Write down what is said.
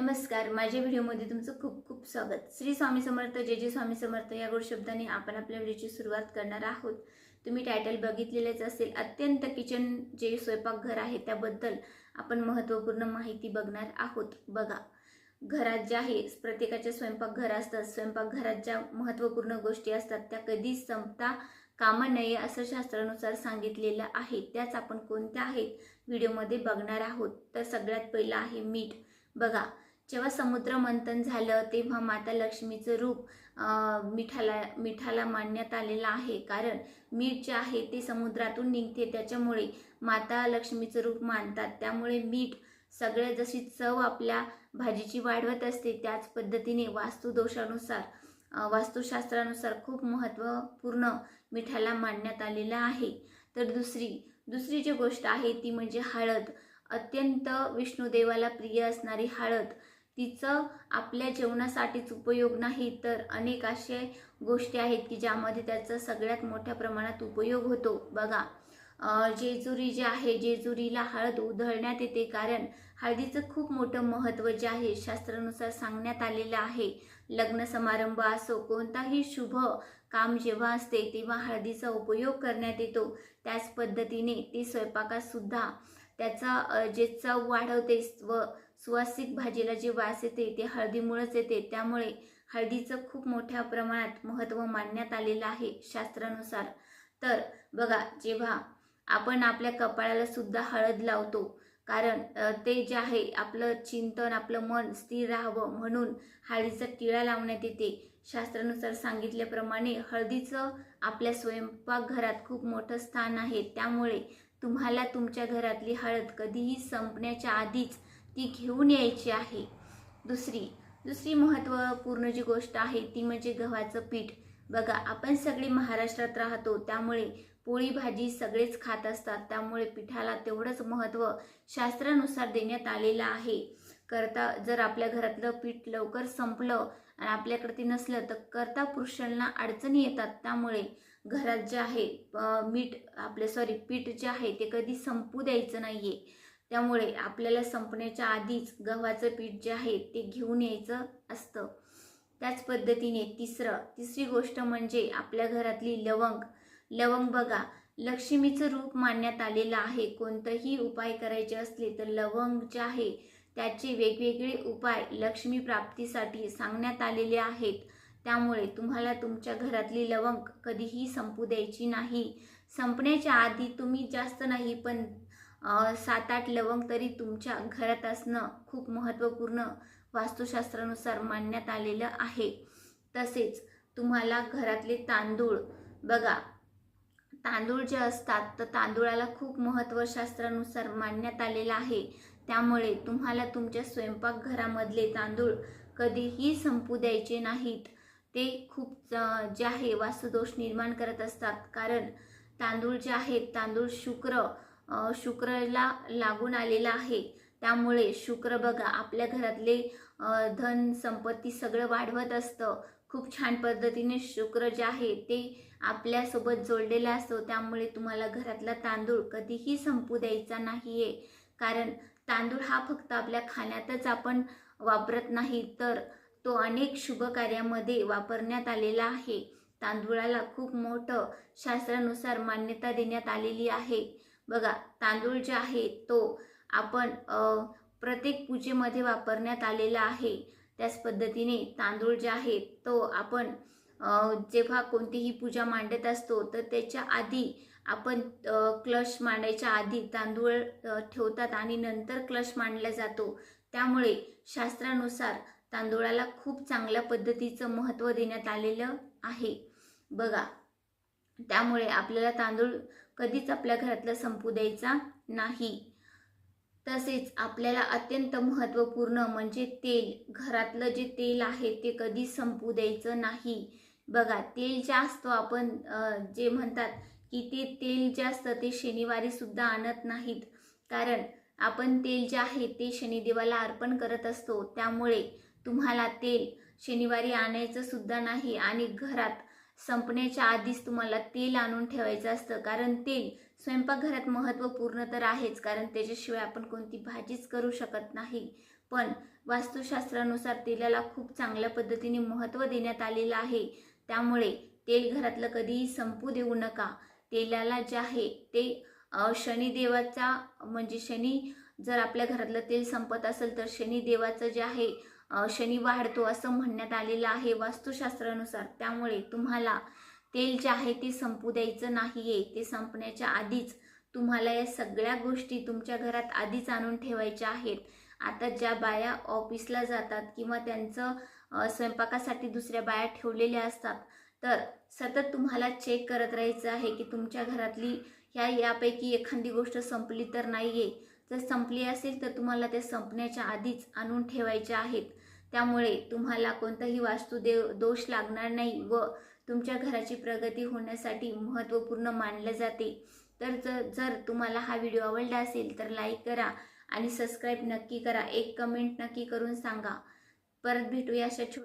नमस्कार. माझ्या व्हिडिओमध्ये तुमचं खूप खूप स्वागत. श्री स्वामी समर्थ जे जे स्वामी समर्थ या गोड शब्दाने आपण आपल्या व्हिडिओची सुरुवात करणार आहोत. तुम्ही टायटल बघितलेलेच असेल. अत्यंत किचन जे स्वयंपाकघर आहे त्याबद्दल आपण महत्त्वपूर्ण माहिती बघणार आहोत. बघा घरात ज्या आहे प्रत्येकाच्या स्वयंपाकघर असतात. स्वयंपाकघरात ज्या महत्त्वपूर्ण गोष्टी असतात त्या कधीच संपता कामा नये असं शास्त्रानुसार सांगितलेलं आहे. त्याच आपण कोणत्या आहेत व्हिडिओमध्ये बघणार आहोत. तर सगळ्यात पहिलं आहे मीठ. बघा जेव्हा समुद्र मंथन झालं तेव्हा माता लक्ष्मीचं रूप मिठाला मिठाला मानण्यात आलेलं आहे. कारण मीठ जे आहे ते समुद्रातून निघते. त्याच्यामुळे माता लक्ष्मीचं रूप मानतात. त्यामुळे मीठ सगळ्या जशी चव आपल्या भाजीची वाढवत असते त्याच पद्धतीने वास्तुदोषानुसार वास्तुशास्त्रानुसार खूप महत्त्वपूर्ण मिठाला मानण्यात आलेलं आहे. तर दुसरी दुसरी जी गोष्ट आहे ती म्हणजे हळद. अत्यंत विष्णुदेवाला प्रिय असणारी हळद तिचं आपल्या जेवणासाठीच उपयोग नाही तर अनेक असे गोष्टी आहेत की ज्यामध्ये त्याचा सगळ्यात मोठ्या प्रमाणात उपयोग होतो. बघा जेजुरी जे आहे जेजुरीला हळद उधळण्यात येते कारण हळदीचं खूप मोठं महत्त्व जे आहे शास्त्रानुसार सांगण्यात आलेलं आहे. लग्न समारंभ असो कोणताही शुभ काम जेव्हा असते तेव्हा हळदीचा उपयोग करण्यात येतो. त्याच पद्धतीने ती स्वयंपाकातसुद्धा त्याचा जे चव वाढवते व सुवासिक भाजीला जे वास येते ते हळदीमुळेच येते. त्यामुळे हळदीचं खूप मोठ्या प्रमाणात महत्त्व मानण्यात आलेलं आहे शास्त्रानुसार. तर बघा जेव्हा आपण आपल्या कपाळाला सुद्धा हळद लावतो कारण ते जे आहे आपलं चिंतन आपलं मन स्थिर राहावं म्हणून हळदीचा टिळा लावण्यात येते. शास्त्रानुसार सांगितल्याप्रमाणे हळदीचं आपल्या स्वयंपाकघरात खूप मोठं स्थान आहे. त्यामुळे तुम्हाला तुमच्या घरातली हळद कधीही संपण्याच्या आधीच ती घेऊन यायची आहे. दुसरी दुसरी महत्त्वपूर्ण जी गोष्ट आहे ती म्हणजे गव्हाचं पीठ. बघा आपण सगळे महाराष्ट्रात राहतो त्यामुळे पोळी भाजी सगळेच खात असतात. त्यामुळे पिठाला तेवढंच महत्त्व शास्त्रानुसार देण्यात आलेलं आहे. करता जर आपल्या घरातलं पीठ लवकर संपलं आणि आपल्याकडे ते नसलं तर करता पुरुषांना अडचणी येतात. त्यामुळे घरात जे आहे मीठ आपलं सॉरी पीठ जे आहे ते कधी संपू द्यायचं नाही आहे त्यामुळे आपल्याला संपण्याच्या आधीच गव्हाचं पीठ जे आहे ते घेऊन यायचं असतं. त्याच पद्धतीने तिसरं तिसरी गोष्ट म्हणजे आपल्या घरातली लवंग. लवंग बघा लक्ष्मीचं रूप मानण्यात आलेलं आहे. कोणतंही उपाय करायचे असले तर लवंग जे आहे त्याचे वेगवेगळे उपाय लक्ष्मी प्राप्तीसाठी सांगण्यात आलेले आहेत. त्यामुळे तुम्हाला तुमच्या घरातली लवंग कधीही संपू द्यायची नाही. संपण्याच्या आधी तुम्ही जास्त नाही पण सात आठ लवंग तरी तुमच्या घरात असणं खूप महत्त्वपूर्ण वास्तुशास्त्रानुसार मानण्यात आलेलं आहे. तसेच तुम्हाला घरातले तांदूळ बघा तांदूळ जे असतात तर तांदूळाला खूप महत्त्व शास्त्रानुसार मानण्यात आलेलं आहे. त्यामुळे तुम्हाला तुमच्या स्वयंपाकघरामधले तांदूळ कधीही संपू द्यायचे नाहीत. ते खूप जे आहे वास्तुदोष निर्माण करत असतात. कारण तांदूळ जे आहेत तांदूळ शुक्र शुक्रला लागून आलेला आहे. त्यामुळे शुक्र बघा आपल्या घरातले धन संपत्ती सगळं वाढवत असतं. खूप छान पद्धतीने शुक्र जे आहे ते आपल्यासोबत जोडलेला असतो. त्यामुळे तुम्हाला घरातला तांदूळ कधीही संपू द्यायचा नाही आहे कारण तांदूळ हा फक्त आपल्या खाण्यातच आपण वापरत नाही तर तो अनेक शुभ कार्यामध्ये वापरण्यात आलेला आहे. तांदूळाला खूप मोठं शास्त्रानुसार मान्यता देण्यात आलेली आहे. बघा तांदूळ जे आहे तो आपण प्रत्येक पूजेमध्ये वापरण्यात आलेला आहे. त्याच पद्धतीने तांदूळ जे आहे तो आपण जेव्हा कोणतीही पूजा मांडत असतो तर त्याच्या आधी आपण क्लश मांडायच्या आधी तांदूळ ठेवतात आणि नंतर क्लश मांडला जातो. त्यामुळे शास्त्रानुसार तांदूळाला खूप चांगल्या पद्धतीचं महत्त्व देण्यात आलेलं आहे. बघा त्यामुळे आपल्याला तांदूळ कधीच आपल्या घरातलं संपू द्यायचा नाही. तसेच आपल्याला अत्यंत महत्त्वपूर्ण म्हणजे तेल. घरातलं जे तेल आहे ते कधी संपू द्यायचं नाही. बघा तेल जे असतो आपण जे म्हणतात की ते तेल जे असतं ते शनिवारी सुद्धा आणत नाहीत. कारण आपण तेल जे आहे ते शनिदेवाला अर्पण करत असतो. त्यामुळे तुम्हाला तेल शनिवारी आणायचं सुद्धा नाही आणि घरात संपण्याच्या आधीच तुम्हाला तेल आणून ठेवायचं असतं. कारण तेल स्वयंपाकघरात महत्त्वपूर्ण तर आहेच. कारण त्याच्याशिवाय आपण कोणती भाजीच करू शकत नाही. पण वास्तुशास्त्रानुसार तेलाला खूप चांगल्या पद्धतीने महत्त्व देण्यात आलेलं आहे. त्यामुळे तेल घरातलं कधीही संपू देऊ नका. तेलाला जे आहे ते शनिदेवाचा म्हणजे शनी जर आपल्या घरातलं तेल संपत असेल तर शनिदेवाचं जे आहे शनी वाढतो असं म्हणण्यात आलेलं आहे वास्तुशास्त्रानुसार. त्यामुळे तुम्हाला तेल जे आहे ते संपू द्यायचं नाही आहे ते संपण्याच्या आधीच तुम्हाला या सगळ्या गोष्टी तुमच्या घरात आधीच आणून ठेवायच्या आहेत. आता ज्या बाया ऑफिसला जातात किंवा त्यांचं स्वयंपाकासाठी दुसऱ्या बाया ठेवलेल्या असतात तर सतत तुम्हाला चेक करत राहायचं आहे की तुमच्या घरातली ह्या यापैकी एखादी गोष्ट संपली तर नाही आहे जर संपली असेल तर तुम्हाला ते संपण्याच्या आधीच आणून ठेवायच्या आहेत. त्यामुळे तुम्हाला कोणताही वास्तुदेव दोष लागणार नाही व तुमच्या घराची प्रगती होण्यासाठी महत्त्वपूर्ण मानले जाते. तर जर जर तुम्हाला हा व्हिडिओ आवडला असेल तर लाईक करा आणि सबस्क्राईब नक्की करा. एक कमेंट नक्की करून सांगा. परत भेटूया अशा छो